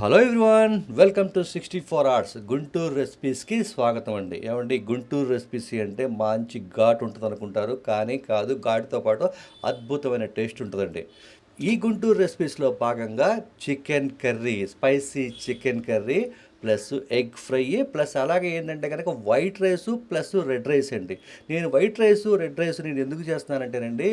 Hello everyone welcome to sixty four hours Guntur రెసిపీస్కి స్వాగతం అండి. ఏమండి గుంటూరు రెసిపీస్ అంటే మంచి ఘాటు ఉంటుంది అనుకుంటారు కానీ కాదు ఘాటుతో పాటు అద్భుతమైన టేస్ట్ ఉంటుందండి. ఈ గుంటూరు రెసిపీస్లో భాగంగా chicken curry spicy chicken curry plus egg fry plus అలాగే ఏంటంటే కనుక white rice plus red rice అండి. నేను వైట్ రైస్ రెడ్ రైస్ నేను ఎందుకు చేస్తున్నానంటేనండి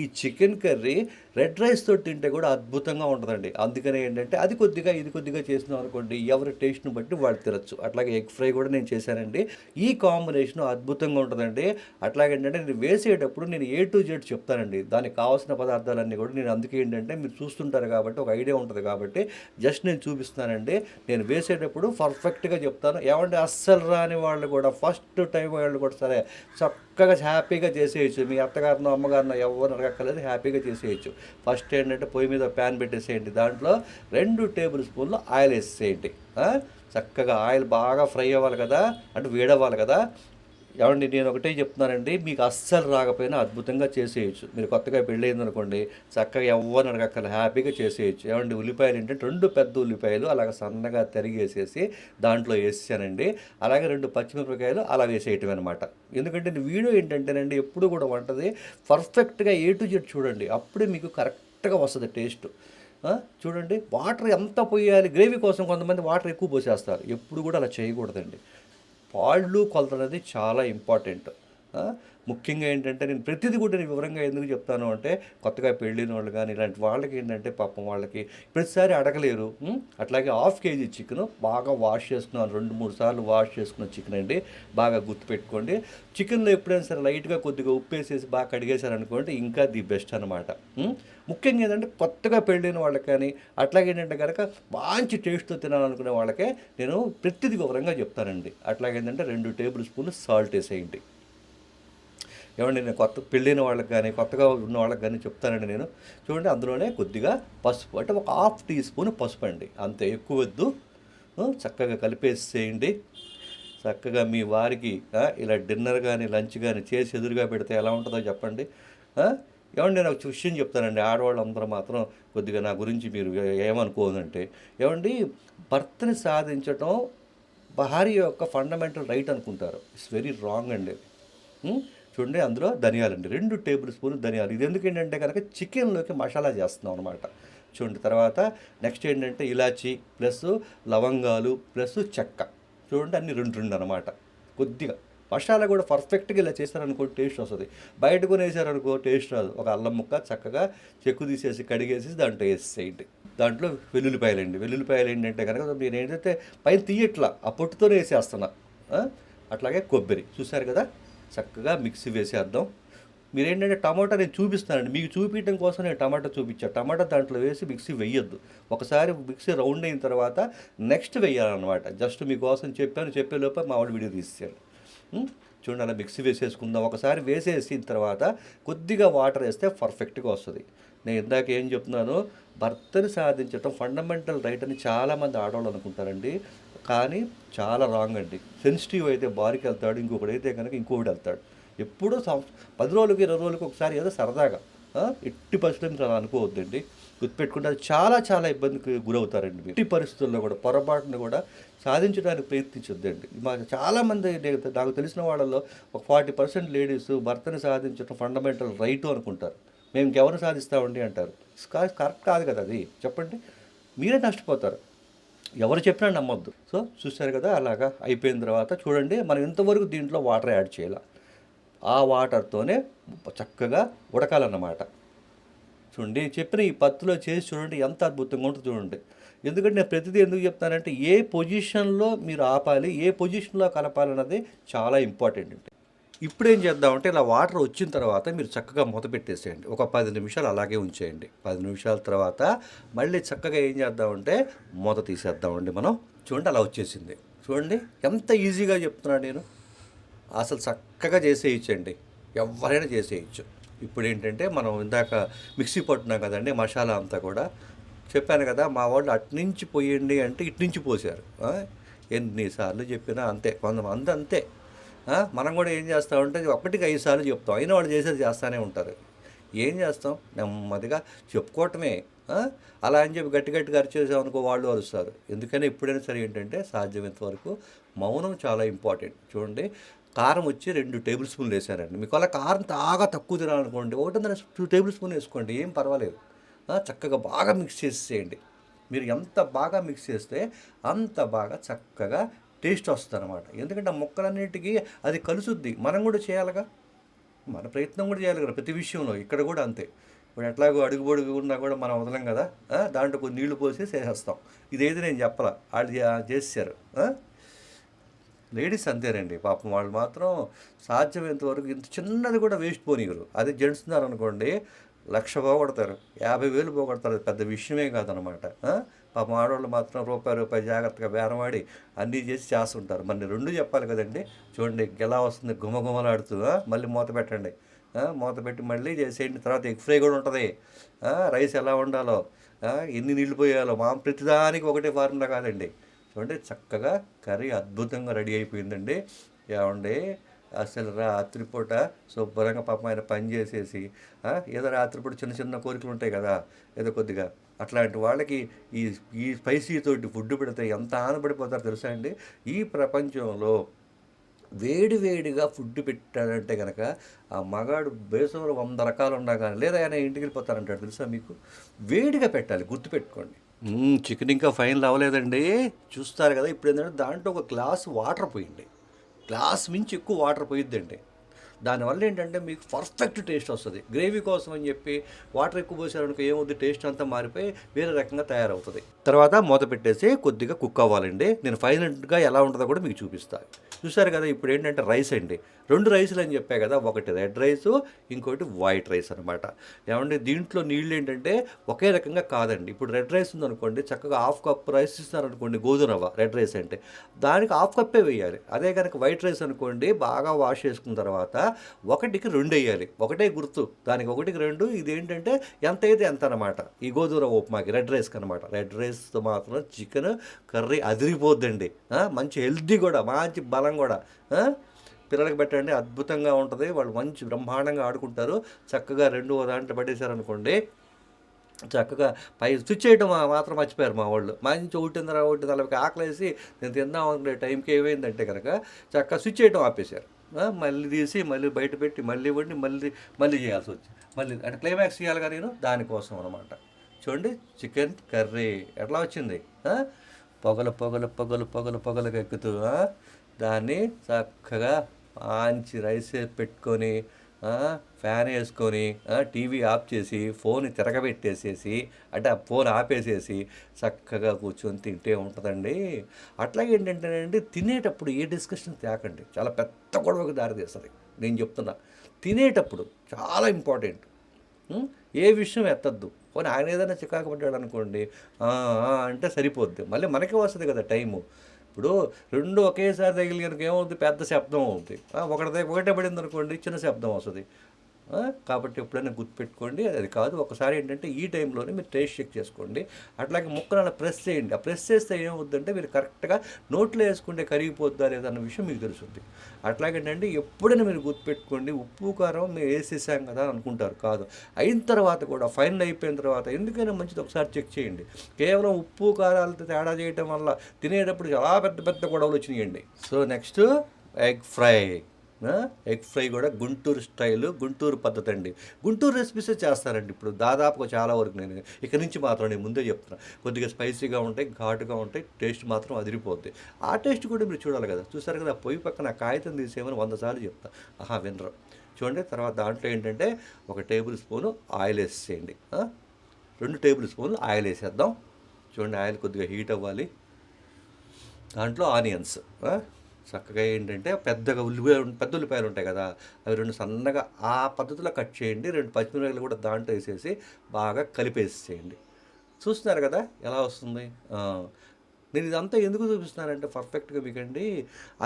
ఈ చికెన్ కర్రీ రెడ్ రైస్తో తింటే కూడా అద్భుతంగా ఉంటుందండి. అందుకనే ఏంటంటే అది కొద్దిగా ఇది కొద్దిగా చేసినాం అనుకోండి ఎవరి టేస్ట్ని బట్టి వాళ్ళు తినచ్చు. అట్లాగే ఎగ్ ఫ్రై కూడా నేను చేశానండి. ఈ కాంబినేషన్ అద్భుతంగా ఉంటుందండి. అట్లాగేంటంటే నేను వేసేటప్పుడు నేను ఏ టు జెడ్ చెప్తానండి. దానికి కావాల్సిన పదార్థాలన్నీ కూడా నేను అందుకే ఏంటంటే మీరు చూస్తుంటారు కాబట్టి ఒక ఐడియా ఉంటుంది కాబట్టి జస్ట్ నేను చూపిస్తానండి నేను వేసేటప్పుడు పర్ఫెక్ట్గా చెప్తాను. ఏమంటే అస్సలు రాని వాళ్ళు కూడా ఫస్ట్ టైం వాళ్ళు కూడా సరే చక్కగా హ్యాపీగా చేసేయచ్చు. మీ అత్తగారినో అమ్మగారినో ఎవరిని అడగక్కర్లేదు హ్యాపీగా చేసేయచ్చు. ఫస్ట్ ఏంటంటే పొయ్యి మీద ప్యాన్ పెట్టేసేయండి. దాంట్లో రెండు టేబుల్ స్పూన్లు ఆయిల్ వేసేయండి చక్కగా ఆయిల్ బాగా ఫ్రై అవ్వాలి కదా అంటే వేడవ్వాలి కదా. ఏమండి నేను ఒకటే చెప్తున్నానండి మీకు అస్సలు రాకపోయినా అద్భుతంగా చేసేయచ్చు. మీరు కొత్తగా పెళ్ళయింది అనుకోండి చక్కగా ఎవరిని అడగక్కల హ్యాపీగా చేసేయచ్చు. ఏమండి ఉల్లిపాయలు ఏంటంటే రెండు పెద్ద ఉల్లిపాయలు అలాగ సన్నగా తరిగేసేసి దాంట్లో వేసానండి. అలాగే రెండు పచ్చిమిరపకాయలు అలా వేసేయటం అనమాట ఎందుకంటే వీడియో ఏంటంటేనండి ఎప్పుడు కూడా వంటది పర్ఫెక్ట్గా ఏ టు జెడ్ చూడండి అప్పుడే మీకు కరెక్ట్గా వస్తుంది టేస్ట్. చూడండి వాటర్ ఎంత పోయాలి గ్రేవీ కోసం కొంతమంది వాటర్ ఎక్కువ పోసేస్తారు. ఎప్పుడు కూడా అలా చేయకూడదండి. పాళ్ళు కొలతలు అనేది చాలా ఇంపార్టెంట్. ముఖ్యంగా ఏంటంటే నేను ప్రతిదీ కూడా నేను వివరంగా ఎందుకు చెప్తాను అంటే కొత్తగా పెళ్ళిన వాళ్ళు కానీ ఇలాంటి వాళ్ళకి ఏంటంటే పాపం వాళ్ళకి ప్రతిసారి అడగలేరు. అట్లాగే హాఫ్ కేజీ చికెన్ బాగా వాష్ చేసుకున్నాను. రెండు మూడు సార్లు వాష్ చేసుకున్న చికెన్ అండి. బాగా గుర్తుపెట్టుకోండి. చికెన్లో ఎప్పుడైనా సరే లైట్గా కొద్దిగా ఉప్పు వేసేసి బాగా కడిగేశారనుకోండి ఇంకా ది బెస్ట్ అనమాట ముఖ్యంగా ఏంటంటే కొత్తగా పెళ్ళైన వాళ్ళకి కానీ అట్లాగే ఏంటంటే కనుక మంచి టేస్ట్తో తినాలనుకునే వాళ్ళకే నేను ప్రతిదీ వివరంగా చెప్తానండి. అట్లాగే ఏంటంటే రెండు టేబుల్ స్పూన్లు సాల్ట్ వేసేయండి. ఏమండి నేను కొత్త పెళ్ళైన వాళ్ళకి కానీ కొత్తగా ఉన్న వాళ్ళకి కానీ చెప్తానండి నేను. చూడండి అందులోనే కొద్దిగా పసుపు అంటే ఒక హాఫ్ టీ స్పూన్ పసుపు అండి. అంతే ఎక్కువ వద్దు. చక్కగా చక్కగా కలిపేసేయండి. చక్కగా మీ వారికి ఇలా డిన్నర్ కానీ లంచ్ కానీ చేసి ఎదురుగా పెడితే ఎలా ఉంటుందో చెప్పండి. ఏమండి నేను ఒక విషయం చెప్తానండి. ఆడవాళ్ళందరూ మాత్రం కొద్దిగా నా గురించి మీరు ఏమనుకోదంటే ఏమండి భర్తని సాధించటం భార్య యొక్క ఫండమెంటల్ రైట్ అనుకుంటారు. ఇట్స్ వెరీ రాంగ్ అండి చూడండి అందులో ధనియాలండి రెండు టేబుల్ స్పూన్ ధనియాలు. ఇది ఎందుకు ఏంటంటే కనుక చికెన్లోకి మసాలా చేస్తున్నాం అనమాట చూడండి తర్వాత నెక్స్ట్ ఏంటంటే ఇలాచి ప్లస్ లవంగాలు ప్లస్ చెక్క. చూడండి అన్ని రెండు రెండు అనమాట కొద్దిగా. మసాలా కూడా పర్ఫెక్ట్గా ఇలా చేశారనుకో టేస్ట్ వస్తుంది. బయట కొనేసారనుకో టేస్ట్ రాదు. ఒక అల్లం ముక్క చక్కగా చెక్కు తీసేసి కడిగేసి దాంట్లో వేసేయండి దాంట్లో వెల్లుల్లిపాయలు అండి. వెల్లుల్లిపాయలు ఏంటంటే కనుక నేను ఏంటంటే పైన తీయట్లా. ఆ పొట్టుతోనే వేసేస్తున్నా. అట్లాగే కొబ్బరి. చూశారు కదా? చక్కగా మిక్సీ వేసేద్దాం. మీరేంటంటే టమాటా నేను చూపిస్తానండి మీకు చూపించడం కోసం నేను టమాటా చూపించాను టమాటా దాంట్లో వేసి మిక్సీ వేయొద్దు. ఒకసారి మిక్సీ రౌండ్ అయిన తర్వాత నెక్స్ట్ వేయాలన్నమాట. జస్ట్ మీకోసం చెప్పాను. చెప్పే లోపల మా వాళ్ళు వీడియో తీసేయాలి చూడండి అలా మిక్సీ వేసేసుకుందాం. ఒకసారి వేసేసిన తర్వాత కొద్దిగా వాటర్ వేస్తే పర్ఫెక్ట్గా వస్తుంది. నేను ఇందాక ఏం చెప్తున్నాను? భర్తని సాధించటం ఫండమెంటల్ రైట్ అని చాలామంది ఆడవాళ్ళు అనుకుంటారండి. కానీ చాలా రాంగ్ అండి. సెన్సిటివ్ అయితే బారికి వెళ్తాడు ఇంకొకటి అయితే కనుక ఇంకొకటి వెళ్తాడు. ఎప్పుడూ పది రోజులకి ఇరవై రోజులకి ఒకసారి ఏదో సరదాగా ఎట్టి పరిస్థితులు అలా అనుకోవద్దండి. గుర్తుపెట్టుకుంటే అది చాలా చాలా ఇబ్బందికి గురవుతారండి మీరు. ఎట్టి పరిస్థితుల్లో కూడా పొరపాటును కూడా సాధించడానికి ప్రయత్నించొద్దండి. మాకు చాలామంది నాకు తెలిసిన వాళ్ళలో ఒక ఫార్టీ పర్సెంట్ లేడీస్ భర్తని సాధించడం ఫండమెంటల్ రైట్ అనుకుంటారు. మేము ఇంకెవరు సాధిస్తామండి అంటారు. కరెక్ట్ కాదు కదా అది. చెప్పండి. మీరే నష్టపోతారు. ఎవరు చెప్పినా నమ్మొద్దు. సో చూశారు కదా అలాగా అయిపోయిన తర్వాత చూడండి మనం ఇంతవరకు దీంట్లో వాటర్ యాడ్ చేయాలి? ఆ వాటర్తోనే చక్కగా ఉడకాలన్నమాట. చూడండి చెప్పిన ఈ పత్తులో చేసి చూడండి ఎంత అద్భుతంగా ఉంటుంది చూడండి. ఎందుకంటే నేను ప్రతిదీ ఎందుకు చెప్తానంటే ఏ పొజిషన్లో మీరు ఆపాలి ఏ పొజిషన్లో కలపాలన్నది చాలా ఇంపార్టెంట్ అండి ఇప్పుడు ఏం చేద్దామంటే ఇలా వాటర్ వచ్చిన తర్వాత మీరు చక్కగా మూత పెట్టేసేయండి. ఒక పది నిమిషాలు అలాగే ఉంచేయండి. పది నిమిషాల తర్వాత మళ్ళీ చక్కగా ఏం చేద్దామంటే మూత తీసేద్దామండి మనం. చూడండి అలా వచ్చేసింది. చూడండి ఎంత ఈజీగా చెప్తున్నాను నేను. అసలు చక్కగా చేసేయచ్చండి. ఎవరైనా చేసేయచ్చు. ఇప్పుడు ఏంటంటే మనం ఇందాక మిక్సీ పట్టున్నాం కదండి మసాలా అంతా కూడా. చెప్పాను కదా మా వాళ్ళు అట్నుంచి పోయండి అంటే ఇట్నుంచి పోసారు. ఎన్నిసార్లు చెప్పినా అంతే కొంతమంది అంతే. మనం కూడా ఏం చేస్తామంటే ఒకటికి ఐదు సార్లు చెప్తాం. అయినా వాళ్ళు చేసేది చేస్తూనే ఉంటారు. ఏం చేస్తాం? నెమ్మదిగా చెప్పుకోవటమే. అలా అని చెప్పి గట్టి గట్టిగా అరిచేసాం అనుకో వాళ్ళు అరుస్తారు. ఎందుకని ఎప్పుడైనా సరే ఏంటంటే సాధ్యమైనంత వరకు మౌనం చాలా ఇంపార్టెంట్. చూడండి కారం వచ్చి రెండు టేబుల్ స్పూన్లు వేసారండి. మీకు అలా కారం బాగా తక్కువ తినాలనుకోండి ఒకటిన్నర టూ టేబుల్ స్పూన్ వేసుకోండి ఏం పర్వాలేదు. చక్కగా బాగా మిక్స్ చేసేయండి మీరు ఎంత బాగా మిక్స్ చేస్తే అంత బాగా చక్కగా టేస్ట్ వస్తుంది అనమాట ఎందుకంటే ఆ ముక్కలన్నిటికీ అది కలుసుద్ది. మనం కూడా చేయాలిగా? మన ప్రయత్నం కూడా చేయాలి కదా ప్రతి విషయంలో. ఇక్కడ కూడా అంతే. ఇప్పుడు ఎట్లాగో అడుగు పొడుగు ఉన్నా కూడా మనం వదలం కదా? దాంట్లో కొన్ని నీళ్ళు పోసి చేసేస్తాం. ఇదేది నేను చెప్పలే. వాళ్ళు చేశారు లేడీస్ అంతేనండి. పాపం వాళ్ళు మాత్రం సాధ్యమైనంత వరకు ఇంత చిన్నది కూడా వేస్ట్ పోనీయరు. అదే జెంట్స్ ఉన్నారనుకోండి లక్ష పోగొడతారు. యాభై వేలు పోగొడతారు. అది పెద్ద విషయమే కాదనమాట పాపం ఆడవాళ్ళు మాత్రం రూపాయి రూపాయి జాగ్రత్తగా బేరమాడి అన్నీ చేసి చేస్తుంటారు. మరి రెండు చెప్పాలి కదండి. చూడండి ఎలా వస్తుంది? గుమగుమలాడుతుందా మళ్ళీ మూత పెట్టండి. మూత పెట్టి మళ్ళీ చేసేయండి. తర్వాత ఎగ్ ఫ్రై కూడా ఉంటుంది. రైస్ ఎలా ఉండాలో ఎన్ని నీళ్ళు పోయాలో మా ప్రతిదానికి ఒకటే ఫార్ములా కాదండి. చూడండి చక్కగా కర్రీ అద్భుతంగా రెడీ అయిపోయిందండి. ఏమండి? అసలు రాత్రిపూట శుభ్రంగా పాపం ఆయన పని చేసేసి ఏదో రాత్రిపూట చిన్న చిన్న కోరికలు ఉంటాయి కదా ఏదో కొద్దిగా అట్లాంటి వాళ్ళకి ఈ ఈ స్పైసీ తోటి ఫుడ్ పెడితే ఎంత ఆనపడిపోతారో తెలుసా అండి? ఈ ప్రపంచంలో వేడి వేడిగా ఫుడ్ పెట్టాడంటే కనుక ఆ మగాడు బేసంలో వంద రకాలు ఉన్నా కానీ లేదా ఆయన ఇంటికి వెళ్ళిపోతారంటాడు తెలుసా మీకు? వేడిగా పెట్టాలి గుర్తుపెట్టుకోండి. చికెన్ ఇంకా ఫైన్ అవ్వలేదండి చూస్తారు కదా ఇప్పుడు ఏంటంటే దాంట్లో ఒక గ్లాస్ వాటర్ పోయింది గ్లాస్ మించి ఎక్కువ వాటర్ పోయిద్దండి. దానివల్ల ఏంటంటే మీకు పర్ఫెక్ట్ టేస్ట్ వస్తుంది. గ్రేవీ కోసం అని చెప్పి వాటర్ ఎక్కువ పోసారనుకో ఏమవుద్ది టేస్ట్ అంతా మారిపోయి వేరే రకంగా తయారవుతుంది. తర్వాత మూత పెట్టేసి కొద్దిగా కుక్ అవ్వాలండి. నేను ఫైనల్గా ఎలా ఉంటుందో కూడా మీకు చూపిస్తాను చూసారు కదా ఇప్పుడు ఏంటంటే రైస్ అండి. రెండు రైసులు అని చెప్పా కదా ఒకటి రెడ్ రైస్ ఇంకోటి వైట్ రైస్ అనమాట ఏమంటే దీంట్లో నీళ్ళు ఏంటంటే ఒకే రకంగా కాదండి. ఇప్పుడు రెడ్ రైస్ ఉందనుకోండి చక్కగా హాఫ్ కప్ రైస్ ఇస్తారనుకోండి గోధుమ రెడ్ రైస్ అంటే. దానికి హాఫ్ కప్పే వేయాలి. అదే కనుక వైట్ రైస్ అనుకోండి బాగా వాష్ చేసుకున్న తర్వాత ఒకటికి రెండు వేయాలి. ఒకటే గుర్తు. దానికి ఒకటికి రెండు ఇది ఏంటంటే ఎంత అయితే ఎంత అనమాట ఈ గోధుమ ఉప్మాకి రెడ్ రైస్కి అనమాట రెడ్ రైస్తో మాత్రం చికెన్ కర్రీ అదిరిపోద్దండి. మంచి హెల్తీ కూడా మంచి బలం కూడా. పిల్లలకి పెట్టండి అద్భుతంగా ఉంటుంది. వాళ్ళు మంచి బ్రహ్మాండంగా ఆడుకుంటారు. చక్కగా రెండు దాంట్లో పడేశారనుకోండి చక్కగా పై స్విచ్ చేయడం మాత్రం మర్చిపోయారు మా వాళ్ళు. మంచి ఒకటిన్నర ఒకటి నలభైకి ఆకలేసి నేను తిందాం అనుకునే టైంకి ఏమైందంటే కనుక చక్కగా స్విచ్ చేయడం ఆపేశారు. మళ్ళీ తీసి మళ్ళీ బయట పెట్టి మళ్ళీ వండి మళ్ళీ మళ్ళీ చేయాల్సి వచ్చి మళ్ళీ అంటే క్లైమాక్స్ చేయాలిగా నేను? దానికోసం అనమాట చూడండి చికెన్ కర్రీ ఎట్లా వచ్చింది? పొగలు పొగలు పొగలు పొగలు పొగలుగా ఎక్కుతూ దాన్ని చక్కగా మంచి రైస్ పెట్టుకొని ఫ్యాన్ వేసుకొని టీవీ ఆఫ్ చేసి ఫోన్ తిరగబెట్టేసేసి అంటే ఆ ఫోన్ ఆపేసేసి చక్కగా కూర్చొని తింటే ఉంటుందండి. అట్లాగే ఏంటంటేనండి తినేటప్పుడు ఏ డిస్కషన్ తేకండి. చాలా పెద్ద గొడవకు దారితీస్తుంది. నేను చెప్తున్నా తినేటప్పుడు చాలా ఇంపార్టెంట్. ఏ విషయం ఎత్తద్దు. పోనీ ఆయన ఏదైనా చికాకు పడ్డాడు అనుకోండి అంటే సరిపోద్ది. మళ్ళీ మనకే వస్తుంది కదా టైము. ఇప్పుడు రెండు ఒకేసారి తగిలి కనుక ఏమవుతుంది పెద్ద శబ్దం అవుతుంది ఒకటి దగ్గర ఒకటే పడింది అనుకోండి చిన్న శబ్దం వస్తుంది. కాబట్టి ఎప్పుడైనా గుర్తుపెట్టుకోండి. అది కాదు ఒకసారి ఏంటంటే ఈ టైంలోనే మీరు టేస్ట్ చెక్ చేసుకోండి. అట్లాగే ముక్కను అలా ప్రెస్ చేయండి. ఆ ప్రెస్ చేస్తే ఏమవుద్దంటే మీరు కరెక్ట్గా నోట్లో వేసుకుంటే కరిగిపోద్దా లేదా అన్న విషయం మీకు తెలుస్తుంది. అట్లాగేంటంటే ఎప్పుడైనా మీరు గుర్తుపెట్టుకోండి ఉప్పు కారం మేము వేసేసాం కదా అని అనుకుంటారు. కాదు. అయిన తర్వాత కూడా ఫైనల్ అయిపోయిన తర్వాత ఎందుకైనా మంచిది ఒకసారి చెక్ చేయండి. కేవలం ఉప్పు కారాలతో తేడా చేయడం వల్ల తినేటప్పుడు చాలా పెద్ద పెద్ద గొడవలు వచ్చినాయండి. So next egg fry. Egg fry కూడా గుంటూరు స్టైల్ గుంటూరు పద్ధతి అండి. గుంటూరు రెసిపీసే చేస్తారండి. ఇప్పుడు దాదాపుగా చాలా వరకు నేను ఇక్కడి నుంచి మాత్రం నేను ముందే చెప్తున్నా. కొద్దిగా స్పైసీగా ఉంటాయి ఘాటుగా ఉంటాయి టేస్ట్ మాత్రం అదిరిపోద్ది. ఆ టేస్ట్ కూడా మీరు చూడాలి కదా. చూసారు కదా పొయ్యి పక్కన కాగితం తీసేయమని వంద సార్లు చెప్తా. ఆహా వినరు. చూడండి తర్వాత దాంట్లో ఏంటంటే ఒక టేబుల్ స్పూను ఆయిల్ వేసేయండి రెండు టేబుల్ స్పూన్లు ఆయిల్ వేసేద్దాం. చూడండి ఆయిల్ కొద్దిగా హీట్ అవ్వాలి. దాంట్లో ఆనియన్స్. చక్కగా ఏంటంటే పెద్దగా ఉల్లిపాయ పెద్ద ఉల్లిపాయలు ఉంటాయి కదా అవి రెండు సన్నగా ఆ పద్ధతిలో కట్ చేయండి రెండు పచ్చిమిరపకాయలు కూడా దాంట్లో వేసేసి బాగా కలిపేసి చేయండి చూస్తున్నారు కదా ఎలా వస్తుంది? నేను ఇదంతా ఎందుకు చూపిస్తున్నానంటే పర్ఫెక్ట్గా మీకండి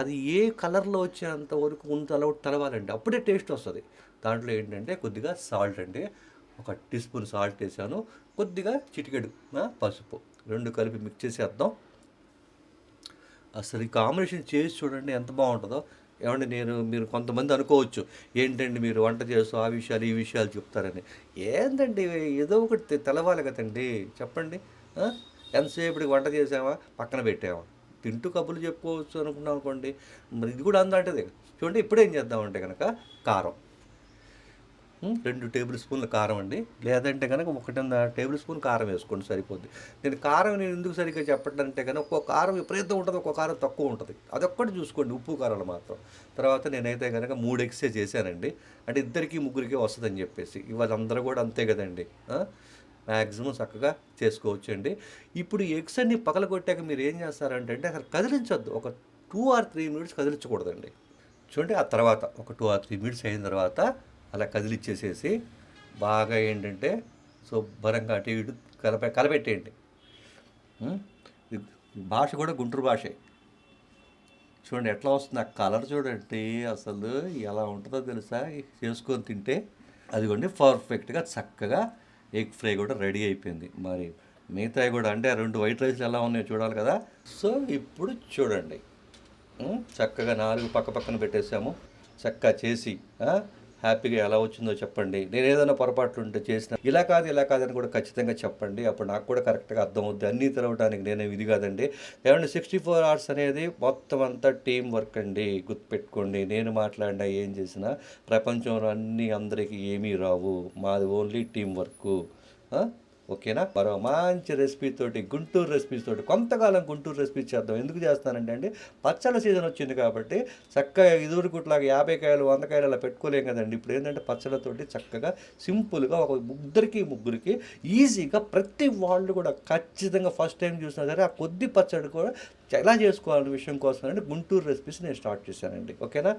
అది ఏ కలర్లో వచ్చేంత వరకు ఉంత అలా తలవాలండి. అప్పుడే టేస్ట్ వస్తుంది. దాంట్లో ఏంటంటే కొద్దిగా సాల్ట్ అండి ఒక టీ స్పూన్ సాల్ట్ వేసాను కొద్దిగా చిటికెడు పసుపు రెండు కలిపి మిక్స్ చేసేద్దాం. అసలు ఈ కాంబినేషన్ చేసి చూడండి ఎంత బాగుంటుందో. ఏమంటే నేను మీరు కొంతమంది అనుకోవచ్చు ఏంటండి మీరు వంట చేస్తూ ఆ విషయాలు ఈ విషయాలు చెప్తారని. ఏంటండి ఏదో ఒకటి తెలవాలి కదండి. చెప్పండి. ఎంతసేపటికి వంట చేసామా పక్కన పెట్టామా తింటూ కబుర్లు చెప్పుకోవచ్చు అనుకున్నాం అనుకోండి. మరి ఇది కూడా అందంటది. చూడండి ఇప్పుడు ఏం చేద్దామంటే కనుక కారం. రెండు టేబుల్ స్పూన్ల కారం అండి. లేదంటే కనుక ఒకటిన్నర టేబుల్ స్పూన్ కారం వేసుకోండి సరిపోద్ది. నేను కారం నేను ఎందుకు సరిగ్గా చెప్పడంటే కనుక ఒక్కో కారం విపరీతం ఉంటుంది ఒక్కో కారం తక్కువ ఉంటుంది. అదొక్కటి చూసుకోండి ఉప్పు కారాలు మాత్రం. తర్వాత నేనైతే కనుక మూడు ఎగ్సే చేశానండి. అంటే ఇద్దరికి ముగ్గురికి వస్తుందని చెప్పేసి. ఇవాళ అందరూ కూడా అంతే కదండి. మ్యాక్సిమం చక్కగా చేసుకోవచ్చండి. ఇప్పుడు ఎగ్స్ అన్ని పగలగొట్టాక మీరు ఏం చేస్తారంటే అంటే అసలు కదిలించొద్దు. ఒక టూ ఆర్ త్రీ మినిట్స్ కదిలించకూడదండి. చూడండి ఆ తర్వాత ఒక టూ ఆర్ త్రీ మినిట్స్ అయిన తర్వాత అలా కదిలిచ్చేసేసి బాగా ఏంటంటే శుభ్రంగా అటు ఇటు కలప కలపెట్టేయండి. భాష కూడా గుంటూరు భాషే. చూడండి ఎట్లా వస్తుంది ఆ కలర్ చూడండి అసలు ఎలా ఉంటుందో తెలుసా? చేసుకొని తింటే అదిగోండి పర్ఫెక్ట్గా చక్కగా ఎగ్ ఫ్రై కూడా రెడీ అయిపోయింది. మరి మిగతాయి కూడా అంటే ఆ రెండు వైట్ రైస్లు ఎలా ఉన్నాయో చూడాలి కదా. సో ఇప్పుడు చూడండి. చక్కగా నాలుగు పక్క పక్కన పెట్టేసాము. చక్కగా చేసి హ్యాపీగా ఎలా వచ్చిందో చెప్పండి. నేను ఏదైనా పొరపాట్లు ఉంటే చేసిన ఇలా కాదు ఇలా కాదని కూడా ఖచ్చితంగా చెప్పండి. అప్పుడు నాకు కూడా కరెక్ట్గా అర్థం అవుద్ది అన్నీ తెలవడానికి నేనే ఇది కాదండి. ఏమంటే సిక్స్టీ ఫోర్ అవర్స్ అనేది మొత్తం అంతా టీం వర్క్ అండి. గుర్తుపెట్టుకోండి. నేను మాట్లాడినా ఏం చేసినా ప్రపంచంలో అన్నీ అందరికీ ఏమీ రావు. మాది ఓన్లీ టీం వర్క్ ఓకేనా? మరో మంచి రెసిపీ తోటి గుంటూరు రెసిపీస్ తోటి కొంతకాలం గుంటూరు రెసిపీస్ చేద్దాం. ఎందుకు చేస్తానంటే అండి పచ్చళ్ళ సీజన్ వచ్చింది కాబట్టి చక్కగా ఇదివరకుట్లాగా యాభై కాయలు వంద కాయలు అలా పెట్టుకోలేం కదండి. ఇప్పుడు ఏంటంటే పచ్చళ్ళతోటి చక్కగా సింపుల్గా ఒక ముగ్గురికి ముగ్గురికి ఈజీగా ప్రతి వాళ్ళు కూడా ఖచ్చితంగా ఫస్ట్ టైం చూసినా సరే ఆ కొద్ది పచ్చడి కూడా ఎలా చేసుకోవాలనే విషయం కోసం అండి గుంటూరు రెసిపీస్ నేను స్టార్ట్ చేశానండి. ఓకేనా?